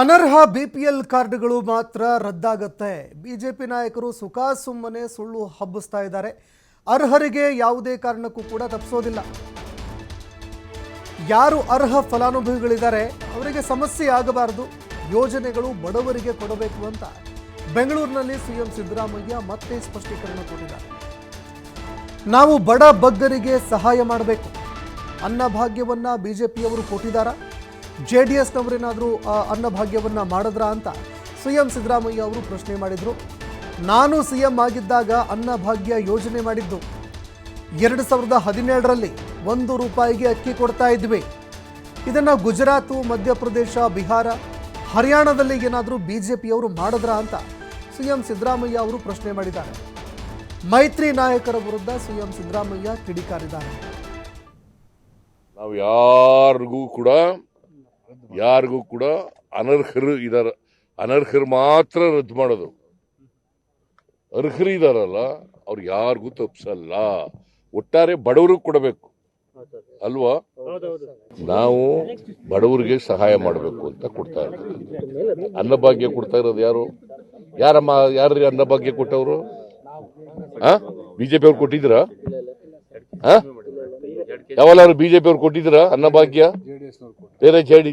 ಅನರ್ಹ ಬಿಪಿಎಲ್ ಕಾರ್ಡ್ಗಳು ಮಾತ್ರ ರದ್ದಾಗತ್ತೆ. ಬಿಜೆಪಿ ನಾಯಕರು ಸುಖ ಸುಮ್ಮನೆ ಸುಳ್ಳು ಹಬ್ಬಿಸ್ತಾ ಇದ್ದಾರೆ. ಅರ್ಹರಿಗೆ ಯಾವುದೇ ಕಾರಣಕ್ಕೂ ಕೂಡ ತಪ್ಪಿಸೋದಿಲ್ಲ ಯಾರು ಅರ್ಹ ಫಲಾನುಭವಿಗಳಿದ್ದಾರೆ, ಅವರಿಗೆ ಸಮಸ್ಯೆ ಆಗಬಾರದು, ಯೋಜನೆಗಳು ಬಡವರಿಗೆ ಕೊಡಬೇಕು ಅಂತ ಬೆಂಗಳೂರಿನಲ್ಲಿ ಸಿಎಂ ಸಿದ್ದರಾಮಯ್ಯ ಮತ್ತೆ ಸ್ಪಷ್ಟೀಕರಣ ಕೊಟ್ಟಿದ್ದಾರೆ. ನಾವು ಬಡ ಬಗ್ಗರಿಗೆ ಸಹಾಯ ಮಾಡಬೇಕು. ಅನ್ನಭಾಗ್ಯವನ್ನ ಬಿಜೆಪಿಯವರು ಕೊಟ್ಟಿದ್ದಾರಾ? ಜೆ ಡಿ ಎಸ್ನವರೇನಾದರೂ ಅನ್ನಭಾಗ್ಯವನ್ನು ಮಾಡಿದ್ರಾ ಅಂತ ಸಿಎಂ ಸಿದ್ದರಾಮಯ್ಯ ಅವರು ಪ್ರಶ್ನೆ ಮಾಡಿದರು. ನಾನು ಸಿ ಎಂ ಆಗಿದ್ದಾಗ ಅನ್ನಭಾಗ್ಯ ಯೋಜನೆ ಮಾಡಿದ್ದು. ಎರಡು ಸಾವಿರದ ಹದಿನೇಳರಲ್ಲಿ ಒಂದು ರೂಪಾಯಿಗೆ ಅಕ್ಕಿ ಕೊಡ್ತಾ ಇದ್ವಿ. ಇದನ್ನು ಗುಜರಾತು, ಮಧ್ಯಪ್ರದೇಶ, ಬಿಹಾರ, ಹರಿಯಾಣದಲ್ಲಿ ಏನಾದರೂ ಬಿ ಜೆ ಪಿಯವರು ಮಾಡಿದ್ರಾ ಅಂತ ಸಿಎಂ ಸಿದ್ದರಾಮಯ್ಯ ಅವರು ಪ್ರಶ್ನೆ ಮಾಡಿದ್ದಾರೆ. ಮೈತ್ರಿ ನಾಯಕರ ವಿರುದ್ಧ ಸಿಎಂ ಸಿದ್ದರಾಮಯ್ಯ ಕಿಡಿಕಾರಿದ್ದಾರೆ. ನಾವು ಯಾರಿಗೂ ಕೂಡ ಯಾರಿಗೂ ಕೂಡ ಅನರ್ಹರು ಇದಾರ, ಅನರ್ಹರು ಮಾತ್ರ ರದ್ದು ಮಾಡೋದು. ಅರ್ಹರು ಇದಾರಲ್ಲ, ಅವ್ರು ಯಾರಿಗೂ ತಪ್ಪಿಸಲ್ಲ ಒಟ್ಟಾರೆ ಬಡವರು ಕೊಡಬೇಕು. ಅಲ್ವಾ? ನಾವು ಬಡವರಿಗೆ ಸಹಾಯ ಮಾಡಬೇಕು ಅಂತ ಕೊಡ್ತಾ ಇರೋದು. ಅನ್ನಭಾಗ್ಯ ಕೊಡ್ತಾ ಇರೋದು ಯಾರು? ಯಾರಮ್ಮ ಯಾರು ಅನ್ನಭಾಗ್ಯ ಕೊಟ್ಟವರು? ಆ? ಬಿಜೆಪಿ ಅವ್ರು ಕೊಟ್ಟಿದ್ರ ಯಾವಲ್ಲಾರು ಬಿಜೆಪಿ ಅವ್ರು ಕೊಟ್ಟಿದ್ರ ಅನ್ನಭಾಗ್ಯ? ಬೇರೆ ಜೆಡಿ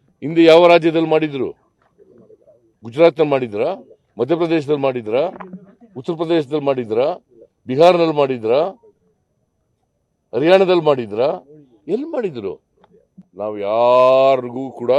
ಹಿಂದೆ ಯಾವ ರಾಜ್ಯದಲ್ಲಿ ಮಾಡಿದ್ರು? ಗುಜರಾತ್ನಲ್ಲಿ ಮಾಡಿದ್ರ? ಮಧ್ಯಪ್ರದೇಶದಲ್ಲಿ ಮಾಡಿದ್ರ? ಉತ್ತರ ಪ್ರದೇಶದಲ್ಲಿ ಮಾಡಿದ್ರ? ಬಿಹಾರ್ನಲ್ಲಿ ಮಾಡಿದ್ರ? ಹರಿಯಾಣದಲ್ಲಿ ಮಾಡಿದ್ರ? ಎಲ್ಲಿ ಮಾಡಿದ್ರು? ನಾವು ಯಾರಿಗೂ ಕೂಡ